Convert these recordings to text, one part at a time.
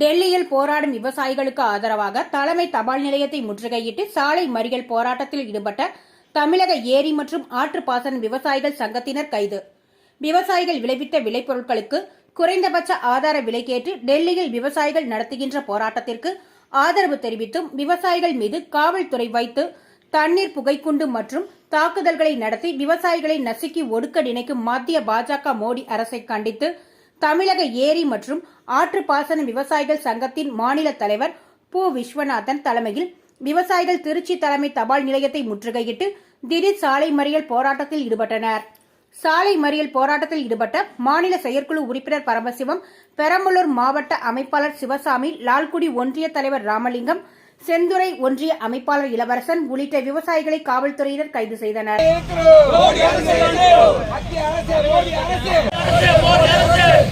டெல்லியில் போராடும் விவசாயிகளுக்கு ஆதரவாக தலைமை தபால் நிலையத்தை முற்றுகையிட்டு சாலை மறியல் போராட்டத்தில் ஈடுபட்ட தமிழக ஏரி மற்றும் ஆற்றுப்பாசன விவசாயிகள் சங்கத்தினர் கைது. விவசாயிகள் விளைவித்த விளைபொருட்களுக்கு குறைந்தபட்ச ஆதார விலை கேட்டு டெல்லியில் விவசாயிகள் நடத்துகின்ற போராட்டத்திற்கு ஆதரவு தெரிவித்தும் விவசாயிகள் மீது காவல்துறை வைத்து தண்ணீர் புகைக்குண்டு மற்றும் தாக்குதல்களை நடத்தி விவசாயிகளை நசுக்கி ஒடுக்க நினைக்கும் மத்திய பாஜக மோடி அரசை கண்டித்து தமிழக ஏரி மற்றும் ஆற்றுப்பாசன விவசாயிகள் சங்கத்தின் மாநில தலைவர் பு. விஸ்வநாதன் தலைமையில் விவசாயிகள் திருச்சி தலைமை தபால் நிலையத்தை முற்றுகையிட்டு திடீர் சாலை மறியல் போராட்டத்தில் ஈடுபட்டனர். சாலை மறியல் போராட்டத்தில் ஈடுபட்ட மாநில செயற்குழு உறுப்பினர் பரமசிவம் பெரம்பலூர் மாவட்ட அமைப்பாளர் சிவசாமி லால்குடி ஒன்றிய தலைவர் ராமலிங்கம் செந்துறை ஒன்றிய அமைப்பாளர் இளவரசன் உள்ளிட்ட விவசாயிகளை காவல்துறையினர் கைது செய்தனர் மோடி அரசு மத்திய அரசு மோடி அரசு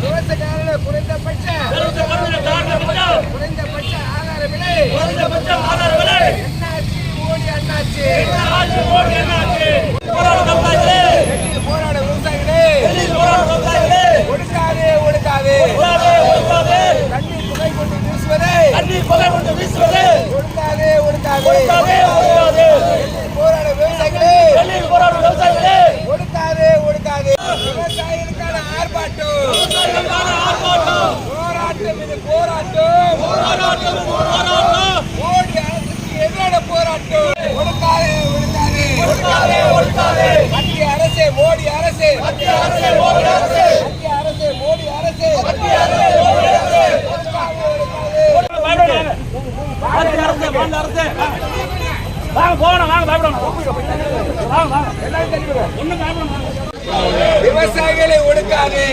விவசாயிகளுக்கு குறைந்தபட்ச குறைந்தபட்ச ஆதார விலை என்னாச்சு மோடி அண்ணாச்சு டெல்லியில் போராட விவசாயிகளே ஒடுக்காதே ஒடுக்காதே தண்ணீர் புகை கொண்டு வீசுவதை. ஒடுக்காதே ஒடுக்காதே டெல்லியில் போராட விவசாயிகளே. ஒடுக்காதே ஒடுக்காதே விவசாயிகளுக்கான ஆர்ப்பாட்டம். போராட்டம் இது போராட்டம். மோடி அரசுக்கு எதிரான போராட்டம். ஒடுக்காதே ஒடுக்காதே மத்திய அரசே மோடி அரசே. மத்திய அரசே மோடி அரசே மத்திய அரசே மோடி அரசே மத்திய அரசே மோடி அரசே ஒடுக்காதே ஒடுக்காதே வாங்க போகணும் வாங்க பயப்படணும். வாங்க வாங்க. விவசாயிகளை ஒடுக்காதே.